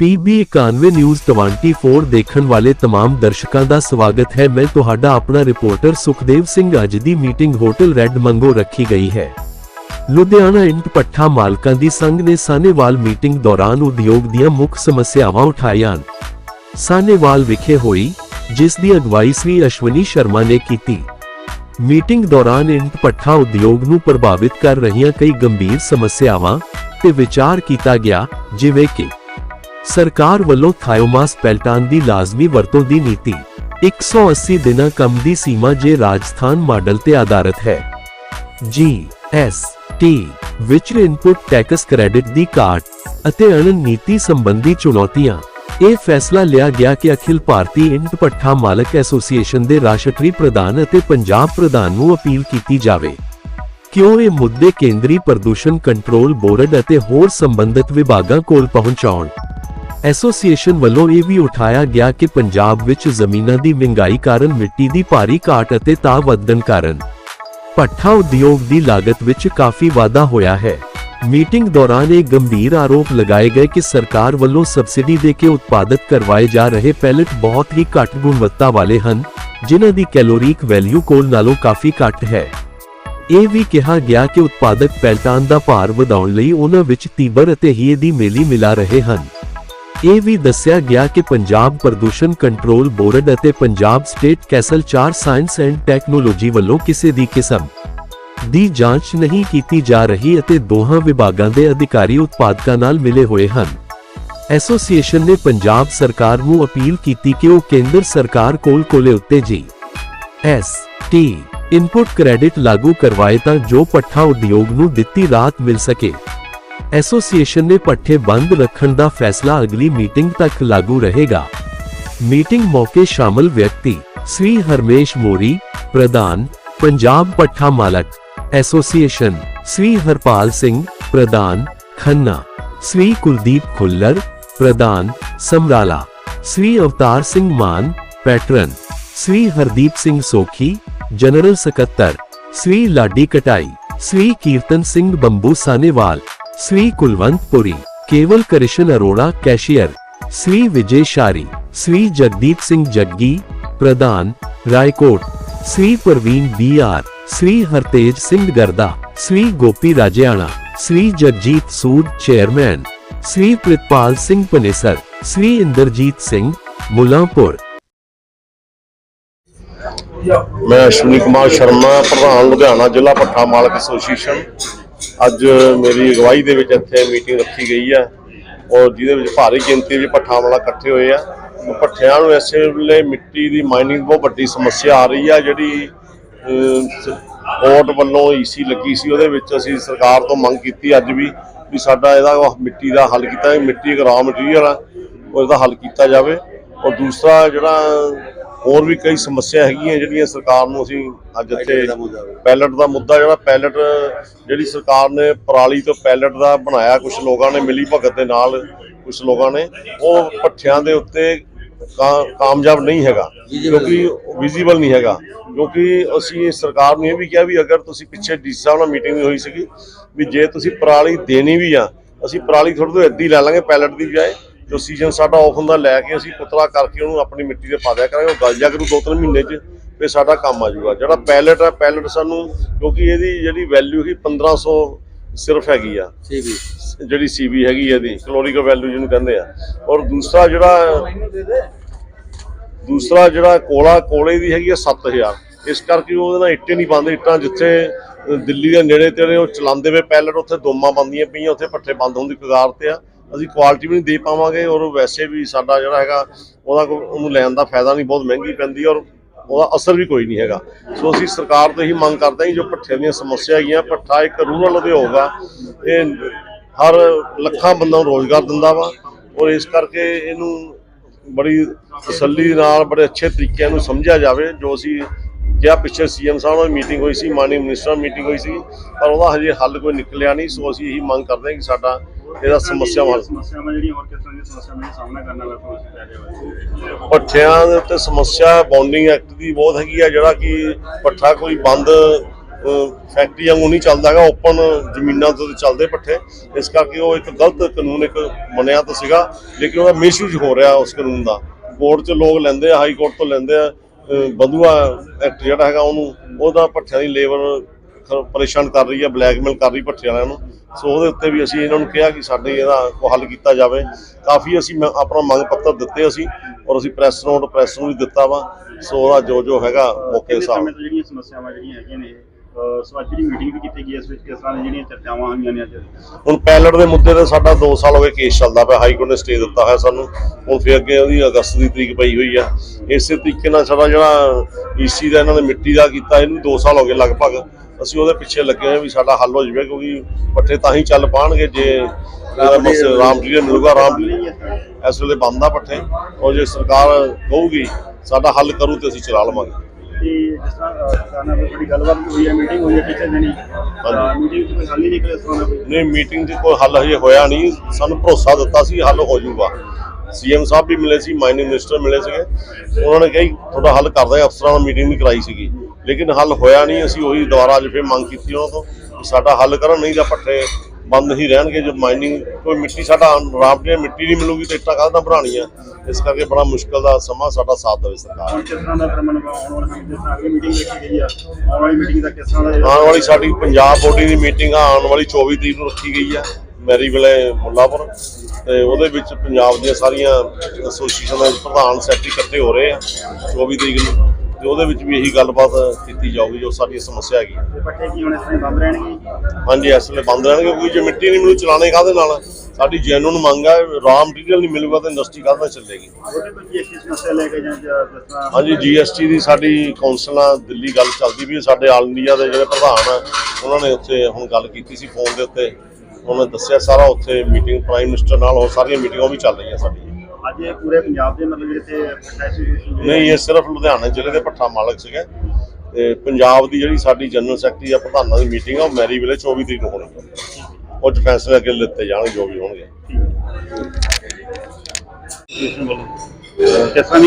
PB 91 news 24 ਦੇਖਣ ਵਾਲੇ तमाम ਦਰਸ਼ਕਾਂ ਦਾ ਸਵਾਗਤ ਹੈ ਮੈਂ ਤੁਹਾਡਾ ਆਪਣਾ ਰਿਪੋਰਟਰ ਸੁਖਦੇਵ ਸਿੰਘ ਅੱਜ ਦੀ ਮੀਟਿੰਗ ਹੋਟਲ ਰੈੱਡ ਮੰਗੋ ਰੱਖੀ ਗਈ ਹੈ ਲੁਧਿਆਣਾ ਇੰਟ ਪੱਠਾ ਮਾਲਕਾਂ ਦੀ ਸੰਘ ਨੇ ਸਾਨੇਵਾਲ ਮੀਟਿੰਗ ਦੌਰਾਨ ਉਦਯੋਗ ਦੀਆਂ ਮੁੱਖ ਸਮੱਸਿਆਵਾਂ ਉਠਾਈਆਂ ਸਾਨੇਵਾਲ ਵਿਖੇ ਹੋਈ ਜਿਸ ਦੀ ਅਗਵਾਈ ਸ੍ਰੀ ਅਸ਼ਵਨੀ ਸ਼ਰਮਾ ਨੇ ਕੀਤੀ ਮੀਟਿੰਗ ਦੌਰਾਨ ਇੰਟ ਪੱਠਾ ਉਦਯੋਗ ਨੂੰ ਪ੍ਰਭਾਵਿਤ ਕਰ ਰਹੀਆਂ ਕਈ ਗੰਭੀਰ ਸਮੱਸਿਆਵਾਂ ਤੇ ਵਿਚਾਰ ਕੀਤਾ ਗਿਆ ਜਿਵੇਂ ਕਿ ਸਰਕਾਰ ਵੱਲੋਂ ਥਾਇਓਮਾਸ ਪੈਲਟਾਨ ਦੀ ਲਾਜ਼ਮੀ ਵਰਤੋਂ ਦੀ ਨੀਤੀ। 180 ਦਿਨਾਂ ਕੰਮ ਦੀ ਸੀਮਾ ਜੇ ਰਾਜਸਥਾਨ ਮਾਡਲ ਤੇ ਆਧਾਰਿਤ ਹੈ। ਜੀ ਐਸ ਟੀ ਵਿੱਚ ਇਨਪੁਟ ਟੈਕਸ ਕ੍ਰੈਡਿਟ ਦੀ ਘਾਟ ਅਤੇ ਅਣ ਸੰਬੰਧੀ ਚੁਣੌਤੀਆਂ। ਇਹ ਫੈਸਲਾ ਲਿਆ ਗਿਆ ਕਿ ਅਖਿਲ ਭਾਰਤੀ ਇੰਟ ਪੱਠਾ ਮਾਲਕ ਐਸੋਸੀਏਸ਼ਨ ਦੇ ਰਾਸ਼ਟਰੀ ਪ੍ਰਧਾਨ ਅਤੇ ਪੰਜਾਬ ਪ੍ਰਧਾਨ ਨੂੰ ਅਪੀਲ ਕੀਤੀ ਜਾਵੇ। ਕਿਉਂ ਇਹ ਮੁੱਦੇ ਕੇਂਦਰੀ ਪ੍ਰਦੂਸ਼ਣ ਕੰਟਰੋਲ ਬੋਰਡ ਅਤੇ ਹੋਰ ਸੰਬੰਧਿਤ ਵਿਭਾਗਾਂ ਕੋਲ ਪਹੁੰਚਾਉਣ? ਐਸੋਸੀਏਸ਼ਨ ਵੱਲੋਂ ਇਹ ਵੀ ਉਠਾਇਆ ਗਿਆ ਕਿ ਪੰਜਾਬ ਵਿੱਚ ਜ਼ਮੀਨਾਂ ਦੀ ਮਹਿੰਗਾਈ ਕਾਰਨ ਮਿੱਟੀ ਦੀ ਭਾਰੀ ਘਾਟ ਅਤੇ ਤਾਅ ਵਧਣ ਕਾਰਨ ਭੱਠਾ ਉਦਯੋਗ ਦੀ ਲਾਗਤ ਵਿੱਚ ਕਾਫੀ ਵਾਧਾ ਹੋਇਆ ਹੈ। ਮੀਟਿੰਗ ਦੌਰਾਨ ਇਹ ਗੰਭੀਰ ਆਰੋਪ ਲਗਾਏ ਗਏ ਕਿ ਸਰਕਾਰ ਵੱਲੋਂ ਸਬਸਿਡੀ ਦੇ ਕੇ ਉਤਪਾਦਿਤ ਕਰਵਾਏ ਜਾ ਰਹੇ ਪੈਲਟ ਬਹੁਤ ਹੀ ਘੱਟ ਗੁਣਵੱਤਾ ਵਾਲੇ ਹਨ, ਜਿਨ੍ਹਾਂ ਦੀ ਕੈਲੋਰੀਕ ਵੈਲਿਊ ਕੋਲ ਨਾਲੋਂ ਕਾਫੀ ਘੱਟ ਹੈ। ਇਹ ਵੀ ਕਿਹਾ ਗਿਆ ਕਿ ਉਤਪਾਦਕ ਪੈਲਟਾਂ ਦਾ ਭਾਰ ਵਧਾਉਣ ਲਈ ਉਹਨਾਂ ਵਿੱਚ ਤੀਬਰ ਅਤੇ ਹੀਏ ਦੀ ਮੇਲੀ ਮਿਲਾ ਰਹੇ ਹਨ। ਇਹ ਵੀ ਦੱਸਿਆ ਗਿਆ ਕਿ ਪੰਜਾਬ ਪ੍ਰਦੂਸ਼ਣ ਕੰਟਰੋਲ ਬੋਰਡ ਅਤੇ Punjab state council 4 science and technology ਵੱਲੋਂ ਕਿਸੇ ਦੀ ਕਿਸਮ ਦੀ ਜਾਂਚ ਨਹੀਂ ਕੀਤੀ ਜਾ ਰਹੀ ਅਤੇ ਦੋਹਾਂ ਵਿਭਾਗਾਂ ਦੇ ਅਧਿਕਾਰੀ ਉਤਪਾਦਕਾਂ ਨਾਲ ਮਿਲੇ ਹੋਏ ਹਨ। ਐਸੋਸੀਏਸ਼ਨ ਨੇ ਪੰਜਾਬ ਸਰਕਾਰ ਨੂੰ ਅਪੀਲ ਕੀਤੀ ਕਿ ਉਹ ਕੇਂਦਰ ਸਰਕਾਰ ਕੋਲ ਕੋਲੇ ਉੱਤੇ ਜੀ ਐਸ ਟੀ ਇਨਪੁਟ ਕ੍ਰੈਡਿਟ ਲਾਗੂ ਕਰਵਾਏ ਤਾਂ ਜੋ ਪੱਠਾ ਉਦਯੋਗ ਨੂੰ ਦਿੱਤੀ ਰਾਤ ਮਿਲ ਸਕੇ। ਐਸੋਸੀਏਸ਼ਨ ਨੇ ਪੱਠੇ ਬੰਦ ਰੱਖਣ ਦਾ ਫੈਸਲਾ ਅਗਲੀ ਮੀਟਿੰਗ ਤੱਕ ਲਾਗੂ ਰਹੇਗਾ ਮੀਟਿੰਗ ਮੌਕੇ ਸ਼ਾਮਲ ਵਿਅਕਤੀ ਸ੍ਰੀ ਹਰਮੇਸ਼ ਮੋਰੀ ਪ੍ਰਧਾਨ ਪੰਜਾਬ ਪੱਠਾ ਮਾਲਕ ਐਸੋਸੀਏਸ਼ਨ ਸ੍ਰੀ ਹਰਪਾਲ ਸਿੰਘ ਪ੍ਰਧਾਨ ਖੰਨਾ ਸ੍ਰੀ ਕੁਲਦੀਪ ਖੁੱਲਰ ਪ੍ਰਧਾਨ ਸਮਰਾਲਾ ਸ੍ਰੀ ਅਵਤਾਰ ਸਿੰਘ ਮਾਨ ਪੈਟਰਨ ਸ੍ਰੀ ਹਰਦੀਪ ਸਿੰਘ ਸੋਖੀ ਜਨਰਲ ਸਕੱਤਰ ਸ੍ਰੀ ਲਾਡੀ ਕਟਾਈ ਸ੍ਰੀ ਕੀਰਤਨ ਸਿੰਘ ਬੰਬੂ ਸਾਨੇਵਾਲ ਸ੍ਰੀ ਕੁਲਵੰਤ ਪੁਰੀ ਕੇਵਲ ਕ੍ਰਿਸ਼ਨ ਅਰੋੜਾ ਕੈਸ਼ੀਅਰ ਸ੍ਰੀ ਵਿਜੇ ਸ਼ਾਰੀ ਸ੍ਰੀ ਜਗਦੀਪ ਸਿੰਘ ਜੱਗੀ ਪ੍ਰਧਾਨ Raikot Shri Parveen B R Shri Hartej Singh Garda Shri Gopi Rajiana Shri Jagjit Sood chairman Shri Pritpal Singh Panesar Shri Inderjit Singh Mullanpur ਮੈਂ ਅਸ਼ਵਨੀ ਕੁਮਾਰ ਸ਼ਰਮਾ ਪ੍ਰਧਾਨ ਲੁਧਿਆਣਾ ਜ਼ਿਲ੍ਹਾ ਭੱਠਾ ਮਾਲਕ ਐਸੋਸੀਏਸ਼ਨ ਅੱਜ ਮੇਰੀ ਅਗਵਾਈ ਦੇ ਵਿੱਚ ਇੱਥੇ ਮੀਟਿੰਗ ਰੱਖੀ ਗਈ ਹੈ ਔਰ ਜਿਹਦੇ ਵਿੱਚ ਭਾਰੀ ਗਿਣਤੀ ਵਿੱਚ ਭੱਠਾ ਵਾਲਾ ਇਕੱਠੇ ਹੋਏ ਆ। ਭੱਠਿਆਂ ਨੂੰ ਇਸੇ ਵੇਲੇ ਮਿੱਟੀ ਦੀ ਮਾਈਨਿੰਗ ਬਹੁਤ ਵੱਡੀ ਸਮੱਸਿਆ ਆ ਰਹੀ ਆ, ਜਿਹੜੀ ਕੋਰਟ ਵੱਲੋਂ ਈਸੀ ਲੱਗੀ ਸੀ। ਉਹਦੇ ਵਿੱਚ ਅਸੀਂ ਸਰਕਾਰ ਤੋਂ ਮੰਗ ਕੀਤੀ ਅੱਜ ਵੀ ਵੀ ਸਾਡਾ ਇਹਦਾ ਮਿੱਟੀ ਦਾ ਹੱਲ ਕੀਤਾ ਮਿੱਟੀ ਇੱਕ ਰਾ ਮਟੀਰੀਅਲ ਆ, ਉਹ ਇਹਦਾ ਹੱਲ ਕੀਤਾ ਜਾਵੇ। ਔਰ ਦੂਸਰਾ ਜਿਹੜਾ ਹੋਰ ਵੀ ਕਈ ਸਮੱਸਿਆ ਹੈਗੀਆਂ ਜਿਹੜੀਆਂ ਸਰਕਾਰ ਨੂੰ ਅਸੀਂ ਅੱਜ ਇੱਥੇ ਪੈਲਟ ਦਾ ਮੁੱਦਾ ਜਿਹੜਾ ਪੈਲਟ ਜਿਹੜੀ ਸਰਕਾਰ ਨੇ ਪਰਾਲੀ ਤੋਂ ਪੈਲਟ ਦਾ ਬਣਾਇਆ ਕੁਝ ਲੋਕਾਂ ਨੇ ਮਿਲੀ ਭਗਤ ਦੇ ਨਾਲ ਕੁਝ ਲੋਕਾਂ ਨੇ ਉਹ ਪੱਠਿਆਂ ਦੇ ਉੱਤੇ ਕਾਮਯਾਬ ਨਹੀਂ ਹੈਗਾ ਕਿਉਂਕਿ ਵਿਜ਼ੀਬਲ ਨਹੀਂ। ਹੈਗਾ ਕਿਉਂਕਿ ਅਸੀਂ ਸਰਕਾਰ ਨੂੰ ਇਹ ਵੀ ਕਿਹਾ ਵੀ ਅਗਰ ਤੁਸੀਂ ਪਿੱਛੇ ਡੀ ਸਾਹਿਬ ਨਾਲ ਮੀਟਿੰਗ ਹੋਈ ਸੀਗੀ ਵੀ ਜੇ ਤੁਸੀਂ ਪਰਾਲੀ ਦੇਣੀ ਵੀ ਆ ਅਸੀਂ ਪਰਾਲੀ ਥੋੜੀ ਤੋਂ ਹੀ ਲੈ ਲਾਂਗੇ ਪੈਲਟ ਦੀ ਬਜਾਏ। ਜੋ ਸੀਜ਼ਨ ਸਾਡਾ ਆਫ ਹੁੰਦਾ ਲੈ ਕੇ ਅਸੀਂ ਪੁਤਲਾ ਕਰਕੇ ਉਹਨੂੰ ਆਪਣੀ ਮਿੱਟੀ ਤੇ ਪਾ ਦਿਆ ਕਰਾਂਗੇ। ਉਹ ਗਲ ਜਾ ਕਰੂ ਦੋ ਤਿੰਨ ਮਹੀਨੇ 'ਚ ਫਿਰ ਸਾਡਾ ਕੰਮ ਆ ਜਾਊਗਾ। ਜਿਹੜਾ ਪੈਲਟ ਹੈ ਪੈਲਟ ਸਾਨੂੰ ਕਿਉਂਕਿ ਇਹਦੀ ਜਿਹੜੀ ਵੈਲਿਊ ਹੀ 1500 ਸਿਰਫ ਹੈਗੀ ਆ। ਸੀਬੀ ਜਿਹੜੀ ਸੀਬੀ ਹੈਗੀ ਇਹਦੀ ਕਲੋਰੀਕਲ ਵੈਲਿਊ ਜਿਹਨੂੰ ਕਹਿੰਦੇ ਆ। ਔਰ ਦੂਸਰਾ ਜਿਹੜਾ ਦੂਸਰਾ ਜਿਹੜਾ ਕੋਲਾ ਕੋਲੇ ਦੀ ਹੈਗੀ ਆ 7000 ਇਸ ਕਰਕੇ ਉਹਦੇ ਨਾਲ ਇੱਟੇ ਨਹੀਂ ਪਾਉਂਦੇ ਇੱਟਾਂ ਜਿੱਥੇ ਦਿੱਲੀ ਦੇ ਨੇੜੇ ਤੇੜੇ ਉਹ ਚਲਾਉਂਦੇ ਵੇ ਪੈਲਟ ਉੱਥੇ ਦੋਮਾਂ ਬੰਦੀਆਂ ਪਈਆਂ ਉੱਥੇ ਪੱਠੇ ਬੰਦ ਹੋਣ ਦੀ ਕਗਾਰ ਤੇ ਆ। ਅਸੀਂ ਕੁਆਲਿਟੀ ਵੀ ਨਹੀਂ ਦੇ ਪਾਵਾਂਗੇ ਔਰ ਵੈਸੇ ਵੀ ਸਾਡਾ ਜਿਹੜਾ ਹੈਗਾ, ਉਹਦਾ ਕੋਈ- ਉਹਨੂੰ ਲੈਣ ਦਾ ਫਾਇਦਾ ਨਹੀਂ, ਬਹੁਤ ਮਹਿੰਗੀ ਪੈਂਦੀ ਔਰ ਉਹਦਾ ਅਸਰ ਵੀ ਕੋਈ ਨਹੀਂ ਹੈਗਾ। ਸੋ ਅਸੀਂ ਸਰਕਾਰ ਤੋਂ ਇਹੀ ਮੰਗ ਕਰਦੇ ਹਾਂ ਜੋ ਪੱਠੇ ਦੀਆਂ ਸਮੱਸਿਆ ਹੈਗੀਆਂ ਪੱਠਾ ਇੱਕ ਰੂਰਲ ਉਦਯੋਗ ਆ, ਇਹ ਹਰ ਲੱਖਾਂ ਬੰਦਾਂ ਨੂੰ ਰੋਜ਼ਗਾਰ ਦਿੰਦਾ ਵਾ ਔਰ ਇਸ ਕਰਕੇ ਇਹਨੂੰ ਬੜੀ ਤਸੱਲੀ ਨਾਲ, ਬੜੇ ਅੱਛੇ ਤਰੀਕੇ ਨੂੰ ਸਮਝਿਆ ਜਾਵੇ, ਜੋ ਅਸੀਂ ਕਿਹਾ ਪਿੱਛੇ ਸੀਐਮ ਸਾਹਿਬ ਨਾਲ ਮੀਟਿੰਗ ਹੋਈ ਸੀ ਮਾਨਯ ਮਿਨਿਸਟਰ ਨਾਲ ਮੀਟਿੰਗ ਹੋਈ ਸੀ, ਪਰ ਉਹਦਾ ਹਜੇ ਹੱਲ ਕੋਈ ਨਿਕਲਿਆ ਨਹੀਂ, ਸੋ ਅਸੀਂ ਇਹੀ ਮੰਗ ਕਰਦੇ ਹਾਂ ਕਿ ਸਾਡਾ ਇਹਦਾ ਸਮੱਸਿਆ ਹੱਲ ਸਮੱਸਿਆਵਾਂ ਜਿਹੜੀਆਂ ਹੋਰ ਕਿਸ ਤਰ੍ਹਾਂ ਦੀਆਂ ਸਮੱਸਿਆਵਾਂ ਦਾ ਸਾਹਮਣਾ ਕਰਨਾ ਲੱਗ ਪਏ ਪੈ ਰਹੇ ਹੋ ਪੱਠਿਆਂ ਦੇ ਉੱਤੇ ਸਮੱਸਿਆ ਬੌਂਡਿੰਗ ਐਕਟ ਦੀ ਬਹੁਤ ਹੈਗੀ ਆ ਜਿਹੜਾ ਕਿ ਪੱਠਾ ਕੋਈ ਬੰਦ ਫੈਕਟਰੀ ਵਾਂਗੂ ਨਹੀਂ ਚੱਲਦਾ ਹੈਗਾ ਓਪਨ ਜ਼ਮੀਨਾਂ ਤੇ ਚੱਲਦੇ ਪੱਠੇ ਇਸ ਕਰਕੇ ਉਹ ਇੱਕ ਗਲਤ ਕਾਨੂੰਨ ਇੱਕ ਮੰਨਿਆ ਤਾਂ ਸੀਗਾ ਲੇਕਿਨ ਉਹਦਾ ਮਿਸਯੂਜ਼ ਹੋ ਰਿਹਾ ਉਸ ਕਾਨੂੰਨ ਦਾ। ਕੋਰਟ 'ਚ ਲੋਕ ਲੈਂਦੇ ਆ ਹਾਈ ਕੋਰਟ ਤੋਂ ਲੈਂਦੇ ਆ ਬਧੂਆ ਐਕਟ ਜਿਹੜਾ ਹੈਗਾ ਉਹਨੂੰ ਉਹਦਾ ਪੱਠਿਆਂ ਦੀ ਲੇਬਰ ਪਰੇਸ਼ਾਨ ਕਰ ਰਹੀ ਹੈ, ਬਲੈਕਮੇਲ ਕਰ ਰਹੀ ਭੱਠੇ ਵਾਲਿਆਂ ਨੂੰ। ਸੋ ਉਹਦੇ ਉੱਤੇ ਵੀ ਅਸੀਂ ਇਹਨਾਂ ਨੂੰ ਕਿਹਾ ਕਿ ਸਾਡੇ ਇਹਦਾ ਕੋਈ ਹੱਲ ਕੀਤਾ ਜਾਵੇ। ਕਾਫੀ ਅਸੀਂ ਆਪਣਾ ਮੰਗ ਪੱਤਰ ਦਿੱਤੇ ਅਸੀਂ ਔਰ ਅਸੀਂ ਪ੍ਰੈਸ ਨੋਟ, ਪ੍ਰੈਸ ਨੂੰ ਵੀ ਦਿੱਤਾ ਵਾ। ਸੋ ਉਹਦਾ ਜੋ ਜੋ ਹੈਗਾ, ਮੌਕੇ ਹਿਸਾਬ ਜਿਹੜੀਆਂ ਸਮੱਸਿਆਵਾਂ ਜਿਹੜੀਆਂ ਹੈਗੀਆਂ ਨੇ ਜਿਹੜੀ ਮੀਟਿੰਗ ਵੀ ਕੀਤੀ ਗਈ ਇਸ ਵਿੱਚ ਕਿਸ ਤਰ੍ਹਾਂ ਦੀਆਂ ਜਿਹੜੀਆਂ ਚਰਚਾਵਾਂ ਹੋਈਆਂ ਨੇ ਅੱਜ? ਹੁਣ ਪੈਲਟ ਦੇ ਮੁੱਦੇ ਤੇ ਸਾਡਾ 2 ਸਾਲ ਹੋ ਗਏ ਕੇਸ ਚੱਲਦਾ ਪਿਆ ਹਾਈ ਕੋਰਟ ਨੇ ਸਟੇ ਦਿੱਤਾ ਹੋਇਆ ਸਾਨੂੰ। ਹੁਣ ਫਿਰ ਅੱਗੇ ਉਹਦੀ ਅਗਸਤ ਦੀ ਤਰੀਕ ਪਈ ਹੋਈ ਆ। ਇਸੇ ਤਰੀਕੇ ਨਾਲ ਸਾਡਾ ਜਿਹੜਾ ਈਸੀ ਦਾ ਇਹਨਾਂ ਨੇ ਮਿੱਟੀ ਦਾ ਕੀਤਾ ਇਹਨੂੰ 2 ਸਾਲ ਹੋ ਗਏ ਲਗਭਗ। ਅਸੀਂ ਉਹਦੇ ਪਿੱਛੇ ਲੱਗੇ ਹੋਏ ਵੀ ਸਾਡਾ ਹੱਲ ਹੋ ਜਾਵੇ ਕਿਉਂਕਿ ਪੱਠੇ ਤਾਂ ਹੀ ਚੱਲ ਪਾਣਗੇ ਜੇ ਰਾਮ ਜੀ ਮਿਲੂਗਾ ਰਾਮ ਜੀ ਇਸ ਵੇਲੇ ਬੰਦ ਆ ਪੱਠੇ। ਔਰ ਜੇ ਸਰਕਾਰ ਕਹੂਗੀ ਸਾਡਾ ਹੱਲ ਕਰੂ ਤੇ ਅਸੀਂ ਚਲਾ ਲਵਾਂਗੇ। ਤੇ ਜਿਸ ਤਰ੍ਹਾਂ ਅਹ, ਕਿਸਾਨਾਂ ਨਾਲ ਬੜੀ ਗੱਲਬਾਤ ਵੀ ਹੋਈ ਹੈ ਮੀਟਿੰਗ ਹੋਈ ਹੈ ਕਿਸੇ ਦਿਨ ਹੀ ਮੀਟਿੰਗ 'ਚ ਕੋਈ ਹੱਲ ਹੀ ਨਿਕਲੇ ਇਸ ਤਰ੍ਹਾਂ ਦਾ ਕੋਈ? ਨਹੀਂ ਮੀਟਿੰਗ 'ਚ ਕੋਈ ਹੱਲ ਹਜੇ ਹੋਇਆ ਨਹੀਂ। ਸਾਨੂੰ ਭਰੋਸਾ ਦਿੱਤਾ ਸੀ ਹੱਲ ਹੋ ਜਾਊਗਾ। ਸੀਐਮ ਸਾਹਿਬ ਵੀ ਮਿਲੇ ਸੀ ਮਾਈਨਿੰਗ ਮਿਨਿਸਟਰ ਮਿਲੇ ਸੀਗੇ। ਉਹਨਾਂ ਨੇ ਕਿਹਾ ਜੀ, ਤੁਹਾਡਾ ਹੱਲ ਕਰਦਾ ਹੈ ਅਫਸਰਾਂ ਨਾਲ ਮੀਟਿੰਗ ਵੀ ਕਰਾਈ ਸੀਗੀ। ਲੇਕਿਨ ਹੱਲ ਹੋਇਆ ਨਹੀਂ ਅਸੀਂ ਉਹੀ ਦੁਬਾਰਾ ਅੱਜ ਫਿਰ ਮੰਗ ਕੀਤੀ ਉਹਨਾਂ ਤੋਂ ਕਿ ਸਾਡਾ ਹੱਲ ਕਰਨ ਨਹੀਂ ਤਾਂ ਪੱਠੇ ਬੰਦ ਹੀ ਰਹਿਣਗੇ ਜੋ ਮਾਈਨਿੰਗ ਕੋਈ ਮਿੱਟੀ ਸਾਡਾ ਰਾਮ ਦੀ ਮਿੱਟੀ ਨਹੀਂ ਮਿਲੂਗੀ ਤੇ ਇੱਟਾਂ ਕਾਹਦਾ ਬਣਾਉਣੀਆਂ? ਇਸ ਕਰਕੇ ਬੜਾ ਮੁਸ਼ਕਲ ਦਾ ਸਮਾਂ ਸਾਡਾ ਸਾਥ ਦੇਵੇ ਸਰਕਾਰ। ਹੁਣ ਕਿਸ ਤਰ੍ਹਾਂ ਦਾ ਪ੍ਰਮਨ ਆਉਣ ਵਾਲੇ ਸਮੇਂ ਜਿਸ ਤਰ੍ਹਾਂ ਅਗਲੀ ਮੀਟਿੰਗ ਰੱਖੀ ਗਈ ਆ ਆਉਣ ਵਾਲੀ ਮੀਟਿੰਗ ਦਾ ਕਿਸ ਤਰ੍ਹਾਂ ਦਾ ਆਉਣ ਵਾਲੀ ਸਾਡੀ ਪੰਜਾਬ ਬੋਡੀ ਦੀ ਮੀਟਿੰਗ ਆ ਆਉਣ ਵਾਲੀ 24 ਤਰੀਕ ਨੂੰ ਰੱਖੀ ਗਈ ਆ ਮੈਰੀ ਵੇਲੇ ਮੁੱਲਾਪੁਰ। ਤੇ ਉਹਦੇ ਵਿੱਚ ਪੰਜਾਬ ਦੀਆਂ ਸਾਰੀਆਂ ਐਸੋਸੀਏਸ਼ਨ ਦੇ ਪ੍ਰਧਾਨ ਸੈਕਟਰੀ ਇਕੱਠੇ ਹੋ ਰਹੇ ਆ 24 ਤਰੀਕ ਨੂੰ। ਤੇ ਉਹਦੇ ਵਿੱਚ ਵੀ ਇਹੀ ਗੱਲਬਾਤ ਕੀਤੀ ਜਾਊਗੀ ਜੋ ਸਾਡੀ ਸਮੱਸਿਆ ਹੈਗੀ ਪੱਠੇ ਕੀ ਹੁਣ ਇਸ ਤਰ੍ਹਾਂ ਬੰਦ ਰਹਿਣਗੇ? ਹਾਂਜੀ ਇਸ ਵੇਲੇ ਬੰਦ ਰਹਿਣਗੇ ਕਿਉਂਕਿ ਜੇ ਮਿੱਟੀ ਨਹੀਂ ਮਿਲੂ ਚਲਾਣੇ ਕਾਹਦੇ ਨਾਲ ਸਾਡੀ ਜੈਨੂਨ ਮੰਗ ਹੈ ਰਾ ਮਟੀਰੀਅਲ ਨਹੀਂ ਮਿਲੂਗਾ ਤਾਂ ਇੰਡਸਟਰੀ ਕਾਹਦੇ ਚੱਲੇਗੀ? ਹਾਂਜੀ ਜੀਐਸਟੀ ਦੀ ਸਾਡੀ ਕੌਂਸਲ ਨਾਲ ਦਿੱਲੀ ਗੱਲ ਚੱਲਦੀ ਵੀ ਸਾਡੇ ਆਲ ਇੰਡੀਆ ਦੇ ਜਿਹੜੇ ਪ੍ਰਧਾਨ ਆ ਉਹਨਾਂ ਨੇ ਉੱਥੇ ਹੁਣ ਗੱਲ ਕੀਤੀ ਸੀ ਫੋਨ ਦੇ ਉੱਤੇ। ਉਹਨਾਂ ਨੇ ਦੱਸਿਆ ਸਾਰਾ ਉੱਥੇ ਮੀਟਿੰਗ ਪ੍ਰਾਈਮ ਮਿਨਿਸਟਰ ਨਾਲ ਹੋਰ ਸਾਰੀਆਂ ਮੀਟਿੰਗਾਂ ਵੀ ਚੱਲ ਰਹੀਆਂ ਸਾਡੀਆਂ। ਅੱਜ ਇਹ ਪੂਰੇ ਪੰਜਾਬ ਦੇ ਮਤਲਬ ਜਿਹੜੇ ਨਹੀਂ ਇਹ ਸਿਰਫ ਲੁਧਿਆਣਾ ਜ਼ਿਲ੍ਹੇ ਦੇ ਪੱਠਾ ਮਾਲਕ ਸੀਗੇ। ਤੇ ਪੰਜਾਬ ਦੀ ਜਿਹੜੀ ਸਾਡੀ ਜਨਰਲ ਸੈਕਟਰੀ ਆ ਪ੍ਰਧਾਨਾਂ ਦੀ ਮੀਟਿੰਗ ਆ ਉਹ ਮੈਰੀ ਵੇਲੇ 24 ਤਰੀਕ ਨੂੰ ਹੋਣੀ ਹੈ ਉਹ 'ਚ ਫੈਸਲੇ ਅੱਗੇ ਲਿੱਤੇ ਜਾਣਗੇ ਜੋ ਵੀ ਹੋਣਗੇ।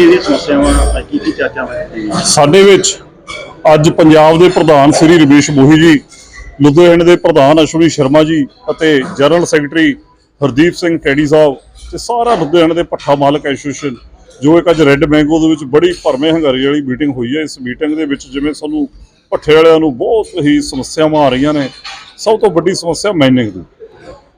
ਦੀਆਂ ਸਮੱਸਿਆਵਾਂ ਕੀ ਕੀ ਸਾਡੇ ਵਿੱਚ ਅੱਜ ਪੰਜਾਬ ਦੇ ਪ੍ਰਧਾਨ ਸ੍ਰੀ ਰਮੇਸ਼ ਮੋਹੀ ਜੀ ਲੁਧਿਆਣੇ ਦੇ ਪ੍ਰਧਾਨ ਅਸ਼ਵਨੀ ਸ਼ਰਮਾ ਜੀ ਅਤੇ ਜਨਰਲ ਸੈਕਟਰੀ ਹਰਦੀਪ ਸਿੰਘ ਕੈਡੀ ਸਾਹਿਬ ਤੇ ਸਾਰਾ ਲੁਧਿਆਣੇ ਦੇ ਪੱਠਾ ਮਾਲਕ ਐਸੋਸੀਏਸ਼ਨ ਜੋ ਇੱਕ ਅੱਜ ਰੈੱਡ ਮੈਂਗੋ ਦੇ ਵਿੱਚ ਬੜੀ ਭਰਮੇ ਹੰਗਾਰੀ ਵਾਲੀ ਮੀਟਿੰਗ ਹੋਈ ਹੈ, ਇਸ ਮੀਟਿੰਗ ਦੇ ਵਿੱਚ ਜਿਵੇਂ ਸਾਨੂੰ ਭੱਠੇ ਵਾਲਿਆਂ ਨੂੰ ਬਹੁਤ ਹੀ ਸਮੱਸਿਆਵਾਂ ਆ ਰਹੀਆਂ ਨੇ, ਸਭ ਤੋਂ ਵੱਡੀ ਸਮੱਸਿਆ ਮਾਈਨਿੰਗ ਦੀ।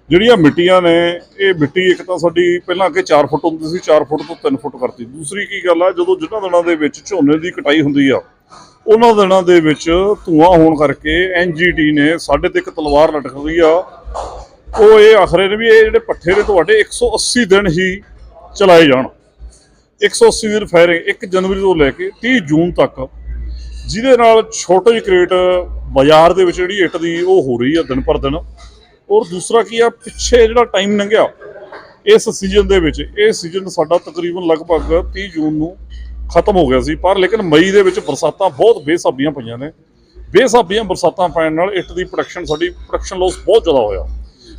ਜਿਹੜੀਆਂ ਮਿੱਟੀਆਂ ਨੇ, ਇਹ ਮਿੱਟੀ ਇੱਕ ਤਾਂ ਸਾਡੀ ਪਹਿਲਾਂ ਅੱਗੇ 4 ਫੁੱਟ ਹੁੰਦੀ ਸੀ 4 ਫੁੱਟ ਤੋਂ 3 ਫੁੱਟ ਕਰਤੀ। ਦੂਸਰੀ ਕੀ ਗੱਲ ਆ, ਜਦੋਂ ਜਿਨ੍ਹਾਂ ਦਿਨਾਂ ਦੇ ਵਿੱਚ ਝੋਨੇ ਦੀ ਕਟਾਈ ਹੁੰਦੀ ਆ, ਉਹਨਾਂ ਦਿਨਾਂ ਦੇ ਵਿੱਚ ਧੂਆਂ ਹੋਣ ਕਰਕੇ ਐਨਜੀਟੀ ਨੇ ਸਾਡੇ ਤੇ ਇੱਕ ਤਲਵਾਰ ਲਟਕ ਗਈ ਆ। ਉਹ ਇਹ ਆਖਰੇ ਨੇ ਵੀ ਇਹ ਜਿਹੜੇ ਪੱਠੇ ਨੇ, ਤੁਹਾਡੇ 180 ਦਿਨ ਹੀ ਚਲਾਏ ਜਾਣ। 180 ਦਿਨ ਫਾਇਰਿੰਗ 1 ਜਨਵਰੀ ਤੋਂ ਲੈ ਕੇ 30 ਜੂਨ ਤੱਕ, ਜਿਹਦੇ ਨਾਲ ਛੋਟੇ ਜਿਹੇ ਕ੍ਰੇਟ ਬਾਜ਼ਾਰ ਦੇ ਵਿੱਚ ਜਿਹੜੀ ਇੱਟ ਦੀ ਉਹ ਹੋ ਰਹੀ ਆ ਦਿਨ ਪਰ ਦਿਨ। ਔਰ ਦੂਸਰਾ ਕੀ ਆ, ਪਿੱਛੇ ਜਿਹੜਾ ਟਾਈਮ ਲੰਘਿਆ, ਇਸ ਸੀਜ਼ਨ ਦੇ ਵਿੱਚ, ਇਹ ਸੀਜ਼ਨ ਸਾਡਾ ਤਕਰੀਬਨ ਲਗਭਗ 30 ਜੂਨ ਨੂੰ ਖਤਮ ਹੋ ਗਿਆ ਸੀ, ਪਰ ਲੇਕਿਨ ਮਈ ਦੇ ਵਿੱਚ ਬਰਸਾਤਾਂ ਬਹੁਤ ਬੇਸਾਬੀਆਂ ਪਈਆਂ ਨੇ। ਬੇਸਾਬੀਆਂ ਬਰਸਾਤਾਂ ਪੈਣ ਨਾਲ ਇੱਟ ਦੀ ਪ੍ਰੋਡਕਸ਼ਨ ਸਾਡੀ ਪ੍ਰੋਡਕਸ਼ਨ ਲਾਸ ਬਹੁਤ ਜ਼ਿਆਦਾ ਹੋਇਆ।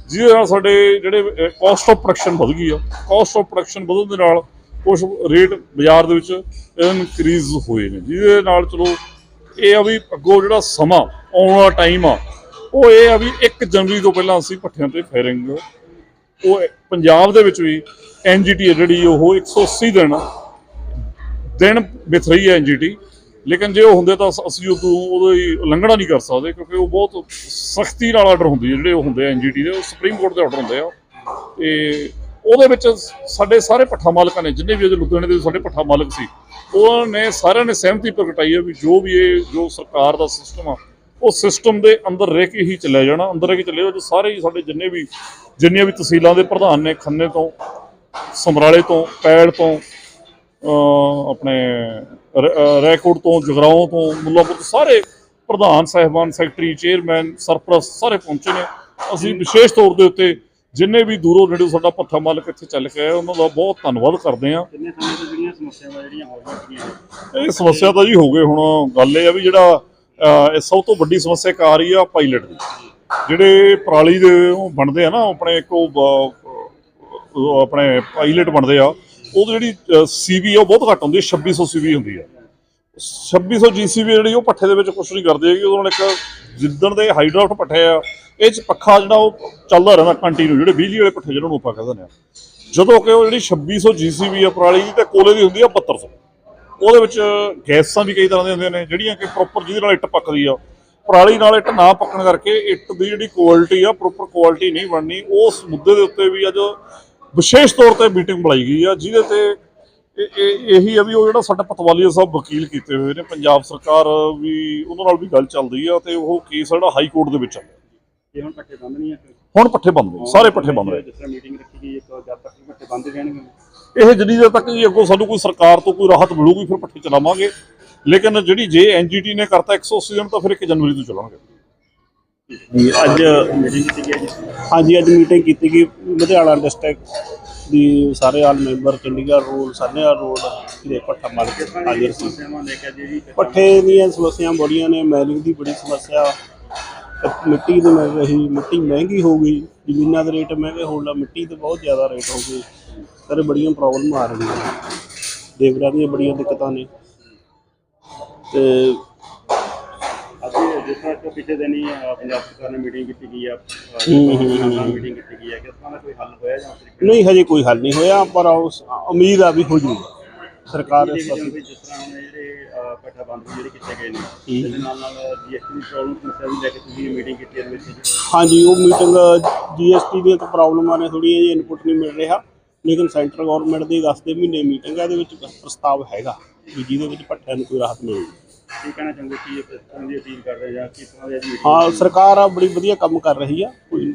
ਜਿਹਦੇ ਨਾਲ ਸਾਡੇ ਜਿਹੜੇ ਕਾਸਟ ਆਫ ਪ੍ਰੋਡਕਸ਼ਨ ਵਧ ਗਈ ਆ। ਕਾਸਟ ਆਫ ਪ੍ਰੋਡਕਸ਼ਨ ਵਧਣ ਦੇ ਨਾਲ ਕੁਝ ਰੇਟ ਬਾਜ਼ਾਰ ਦੇ ਵਿੱਚ ਇਨਕਰੀਜ਼ ਹੋਏ ਨੇ, ਜਿਹਦੇ ਨਾਲ ਚਲੋ ਇਹ ਆ ਵੀ ਅੱਗੋਂ ਜਿਹੜਾ ਸਮਾਂ ਆਉਣ ਵਾਲਾ ਟਾਈਮ ਆ, ਉਹ ਇਹ ਆ ਵੀ 1 ਜਨਵਰੀ ਤੋਂ ਪਹਿਲਾਂ ਅਸੀਂ ਪੱਠਿਆਂ ਤੇ ਫਾਇਰਿੰਗ ਉਹ ਪੰਜਾਬ ਦੇ ਵਿੱਚ ਵੀ ਐਨਜੀਟੀ ਹੈ ਜਿਹੜੀ ਉਹ 180 ਦਿਨ ਦਿਨ ਬਿਥ ਰਹੀ ਹੈ ਐਨਜੀਟੀ ਲੇਕਿਨ ਜੇ ਉਹ ਹੁੰਦੇ ਤਾਂ ਅਸ- ਅਸੀਂ ਉਦੋਂ ਉਹਦੀ ਉਲੰਘਣਾ ਨਹੀਂ ਕਰ ਸਕਦੇ, ਕਿਉਂਕਿ ਉਹ ਬਹੁਤ ਸਖਤੀ ਨਾਲ ਆਰਡਰ ਹੁੰਦੀ ਹੈ, ਜਿਹੜੇ ਉਹ ਹੁੰਦੇ ਐਨਜੀਟੀ ਦੇ, ਉਹ ਸੁਪਰੀਮ ਕੋਰਟ ਦੇ ਆਰਡਰ ਹੁੰਦੇ ਆ। ਤੇ ਉਹਦੇ ਵਿੱਚ ਸਾਡੇ ਸਾਰੇ ਪੱਠਾ ਮਾਲਕਾਂ ਨੇ, ਜਿੰਨੇ ਵੀ ਅਜੇ ਲੁਧਿਆਣੇ ਦੇ ਸਾਡੇ ਪੱਠਾ ਮਾਲਕ ਸੀ, ਉਹਨਾਂ ਨੇ ਸਾਰਿਆਂ ਨੇ ਸਹਿਮਤੀ ਪ੍ਰਗਟਾਈ ਹੈ ਵੀ ਜੋ ਵੀ ਇਹ ਜੋ ਸਰਕਾਰ ਦਾ ਸਿਸਟਮ ਆ, ਉਹ ਸਿਸਟਮ ਦੇ ਅੰਦਰ ਰਹਿ ਕੇ ਹੀ ਚੱਲਿਆ ਜਾਣਾ, ਅੰਦਰ ਰਹਿ ਕੇ ਚੱਲਿਆ ਜੋ ਸਾਰੇ ਹੀ ਸਾਡੇ ਜਿੰਨੇ ਵੀ, ਜਿੰਨੀਆਂ ਵੀ ਤਹਿਸੀਲਾਂ ਦੇ ਪ੍ਰਧਾਨ ਨੇ, ਖੰਨੇ ਤੋਂ, ਸਮਰਾਲੇ ਤੋਂ ਪੈੜ ਤੋਂ ਆਪਣੇ ਰ- ਅਹ ਰੈਕੋਰਡ ਤੋਂ ਜਗਰਾਓਂ ਤੋਂ, ਮੁੱਲਾਪੁਰ ਤੋਂ ਸਾਰੇ ਪ੍ਰਧਾਨ, ਸਾਹਿਬਾਨ, ਸੈਕਟਰੀ, ਚੇਅਰਮੈਨ, ਸਰਪ੍ਰਸਤ ਸਾਰੇ ਪਹੁੰਚੇ ਨੇ। ਅਸੀਂ ਵਿਸ਼ੇਸ਼ ਤੌਰ ਦੇ ਉੱਤੇ ਜਿੰਨੇ ਵੀ ਦੂਰੋਂ ਨੇੜੇ ਸਾਡਾ ਪੱਠਾ ਮਾਲਕ ਇੱਥੇ ਚੱਲ ਕੇ ਆਏ ਉਹਨਾਂ ਦਾ ਬਹੁਤ ਧੰਨਵਾਦ ਕਰਦੇ ਹਾਂ। ਕਿੰਨੇ ਸਮੇਂ ਤੋਂ ਜਿਹੜੀਆਂ ਸਮੱਸਿਆਵਾਂ ਜਿਹੜੀਆਂ ਹੋ ਰਹੀਆਂ ਨੇ ਇਹ ਸਮੱਸਿਆ ਤਾਂ ਜੀ ਹੋ ਗਏ ਹੁਣ ਗੱਲ ਇਹ ਆ ਵੀ ਜਿਹੜਾ ਇਹ ਸਭ ਤੋਂ ਵੱਡੀ ਸਮੱਸਿਆ ਇੱਕ ਆ ਰਹੀ ਆ ਪਾਇਲਟ ਦੀ। ਜਿਹੜੇ ਪਰਾਲੀ ਦੇ ਉਹ ਬਣਦੇ ਆ ਨਾ ਆਪਣੇ ਇੱਕ ਉਹ ਉਹ ਆਪਣੇ ਪਾਇਲਟ ਬਣਦੇ ਆ ਉਹਦੀ ਜਿਹੜੀ ਸੀਬੀ ਆ ਉਹ ਬਹੁਤ ਘੱਟ ਹੁੰਦੀ ਹੈ 2600 ਸੀਬੀ ਹੁੰਦੀ ਆ। 2600 ਜੀਸੀਬੀ ਜਿਹੜੀ ਉਹ ਪੱਠੇ ਦੇ ਵਿੱਚ ਕੁਝ ਨਹੀਂ ਕਰਦੀ ਹੈਗੀ ਉਹਨਾਂ ਨੇ ਇੱਕ ਜਿੱਦਣ ਦੇ ਹਾਈਡਰਾਫਟ ਪੱਠੇ ਆ, ਇਹ ਚ ਪੱਖਾ ਜਿਹੜਾ ਉਹ ਚੱਲਦਾ ਰਹਿੰਦਾ ਕੰਟੀਨਿਊ ਜਿਹੜੇ ਬਿਜਲੀ ਵਾਲੇ ਪੱਠੇ ਜਿਹਨਾਂ ਨੂੰ ਆਪਾਂ ਕਹਿੰਦੇ ਨੇ ਜਦੋਂ ਕਿ ਉਹ ਜਿਹੜੀ 2600 ਜੀਸੀਬੀ ਆ, ਪਰਾਲੀ ਦੀ ਤੇ ਕੋਲੇ ਦੀ ਹੁੰਦੀ ਆ 7200 ਉਹਦੇ ਵਿੱਚ ਗੈਸਾਂ ਵੀ ਕਈ ਤਰ੍ਹਾਂ ਦੀਆਂ ਹੁੰਦੀਆਂ ਨੇ, ਜਿਹੜੀਆਂ ਕਿ ਪ੍ਰੋਪਰ ਜਿਹਦੇ ਨਾਲ ਇੱਟ ਪੱਕਦੀ ਆ। ਪਰਾਲੀ ਨਾਲ ਇੱਟ ਨਾ ਪੱਕਣ ਕਰਕੇ ਇੱਟ ਦੀ ਜਿਹੜੀ ਕੁਆਲਿਟੀ ਆ ਪ੍ਰੋਪਰ ਕੁਆਲਿਟੀ ਨਹੀਂ ਬਣਨੀ। ਉਸ ਮੁੱਦੇ ਦੇ ਉੱਤੇ ਵੀ ਅੱਜ ਵਿਸ਼ੇਸ਼ ਤੌਰ ਤੇ ਮੀਟਿੰਗ ਬੁਲਾਈ ਗਈ ਆ, ਜਿਹਦੇ ਤੇ ਇਹ- ਇਹ ਇਹੀ ਆ ਵੀ ਉਹ ਜਿਹੜਾ ਸਾਡਾ ਪਤਵਾਲੀਆ ਸਾਹਿਬ ਵਕੀਲ ਕੀਤੇ ਹੋਏ ਨੇ ਪੰਜਾਬ ਸਰਕਾਰ ਵੀ ਉਹਨਾਂ ਨਾਲ ਵੀ ਗੱਲ ਚੱਲਦੀ ਆ ਤੇ ਉਹ ਕੇਸ ਜਿਹੜਾ ਹਾਈ ਕੋਰਟ ਦੇ ਵਿੱਚ ਆ। ਇਹ ਹੁਣ ਪੱਠੇ ਬੰਦ ਨਹੀਂ ਆ ਹੁਣ ਪੱਠੇ ਬੰਦ ਨੇ ਸਾਰੇ ਪੱਠੇ ਬੰਦ ਨੇ ਜਿਸ ਤਰ੍ਹਾਂ ਮੀਟਿੰਗ ਰੱਖੀ ਗਈ ਇੱਕ ਜਦ ਤੱਕ ਵੀ ਪੱਠੇ ਬੰਦ ਰਹਿਣਗੇ। ਇਹ ਜਿੰਨੀ ਦੇਰ ਤੱਕ ਜੀ ਅੱਗੋਂ ਸਾਨੂੰ ਕੋਈ ਸਰਕਾਰ ਤੋਂ ਕੋਈ ਰਾਹਤ ਮਿਲੂਗੀ ਫਿਰ ਪੱਠੇ ਚਲਾਵਾਂਗੇ। ਲੇਕਿਨ ਜਿਹੜੀ ਜੇ ਐਨਜੀਟੀ ਨੇ ਕਰਤਾ 180 ਦਿਨ ਤਾਂ ਫਿਰ 1 ਜਨਵਰੀ ਤੋਂ ਚਲਾਉਣਗੇ ਜੀ ਅੱਜ ਮੀਟਿੰਗ ਕੀਤੀ ਗਈ ਜੀ। ਹਾਂਜੀ ਅੱਜ ਮੀਟਿੰਗ ਕੀਤੀ ਗਈ ਲੁਧਿਆਣਾ ਡਿਸਟ੍ਰਿਕਟ ਦੀ ਸਾਰੇ all member, Chandigarh road, Sahnewal road ਦੇ ਪੱਠਾ ਮਾਲਕ ਹਾਜ਼ਰ ਸੀ। ਸਮੱਸਿਆਵਾਂ ਕੇ ਪੱਠੇ ਦੀਆਂ ਸਮੱਸਿਆ ਬੜੀਆਂ ਨੇ ਮੈਲਿੰਗ ਦੀ ਬੜੀ ਸਮੱਸਿਆ, ਮਿੱਟੀ ਦੀ ਮਿਲ ਰਹੀ ਮਿੱਟੀ ਮਹਿੰਗੀ ਹੋ ਗਈ, ਜ਼ਮੀਨਾਂ ਦੇ ਰੇਟ ਮਹਿੰਗੇ ਹੋਣ ਲੱਗ ਮਿੱਟੀ ਦੇ ਬਹੁਤ ਜ਼ਿਆਦਾ ਰੇਟ ਹੋ ਗਏ, ਸਾਰੇ ਬੜੀਆਂ ਪ੍ਰੋਬਲਮ ਆ ਰਹੀਆਂ ਲੇਬਰਾਂ ਦੀਆਂ ਬੜੀਆਂ ਦਿੱਕਤਾਂ ਨੇ। ਤੇ ਜਿਸ ਪਿਛਲੇ ਦਿਨ ਹੀ ਪੰਜਾਬ ਸਰਕਾਰ ਨੇ ਮੀਟਿੰਗ ਕੀਤੀ ਗਈ ਆ ਹੂੰ, ਹੂੰ, ਹੂੰ। ਮੀਟਿੰਗ ਕੀਤੀ ਗਈ ਹੈ ਕਿਸ ਤਰ੍ਹਾਂ ਦਾ ਕੋਈ ਹੱਲ ਹੋਇਆ ਜਾਂ ਫਿਰ ਨਹੀਂ ਹਜੇ ਕੋਈ ਹੱਲ ਨਹੀਂ ਹੋਇਆ ਪਰ ਉਸ ਉਮੀਦ ਆ ਵੀ ਹੋ ਜੂਗਾ ਸਰਕਾਰ ਇਸ ਜਿਸ ਪਾਸੇ ਤਰ੍ਹਾਂ ਹੁਣ ਜਿਹੜੇ ਬੰਦ ਵੀ ਜਿਹੜੇ ਕੀਤੇ ਗਏ ਨੇ ਇਹਦੇ ਨਾਲ ਨਾਲ ਜੀਐਸਟੀ ਦੀ ਪ੍ਰੋਬਲਮ ਸਮੱਸਿਆ ਵੀ ਲੈ ਕੇ ਤੁਸੀਂ ਮੀਟਿੰਗ ਕੀਤੀ ਇਹਦੇ ਵਿੱਚ ਜੀ। ਹਾਂਜੀ ਉਹ ਮੀਟਿੰਗ ਜੀਐਸਟੀ ਦੀਆਂ ਤਾਂ ਪ੍ਰੋਬਲਮਾਂ ਨੇ ਥੋੜੀਆਂ ਜਿਹੀ ਇਨਪੁਟ ਨਹੀਂ ਮਿਲ ਰਿਹਾ ਲੇਕਿਨ ਸੈਂਟਰ ਗਵਰਨਮੈਂਟ ਦੀ ਅਗਸਤ ਦੇ ਮਹੀਨੇ ਮੀਟਿੰਗ ਹੈ ਇਹਦੇ ਵਿੱਚ ਪ੍ਰਸਤਾਵ ਹੈਗਾ ਵੀ ਜਿਹਦੇ ਵਿੱਚ ਭੱਠਿਆਂ ਨੂੰ ਕੋਈ ਰਾਹਤ ਮਿਲੇਗੀ ਕੀ ਕਹਿਣਾ ਚਾਹੁੰਦੇ ਕੀ ਇਸ ਤਰ੍ਹਾਂ ਦੀ ਅਪੀਲ ਕਰ ਰਹੇ ਜਾਂ ਕਿਸ ਤਰ੍ਹਾਂ ਦੀ ਹਾਂ, ਸਰਕਾਰ ਆ, ਬੜੀ ਵਧੀਆ ਕੰਮ ਕਰ ਰਹੀ ਆ। ਕੋਈ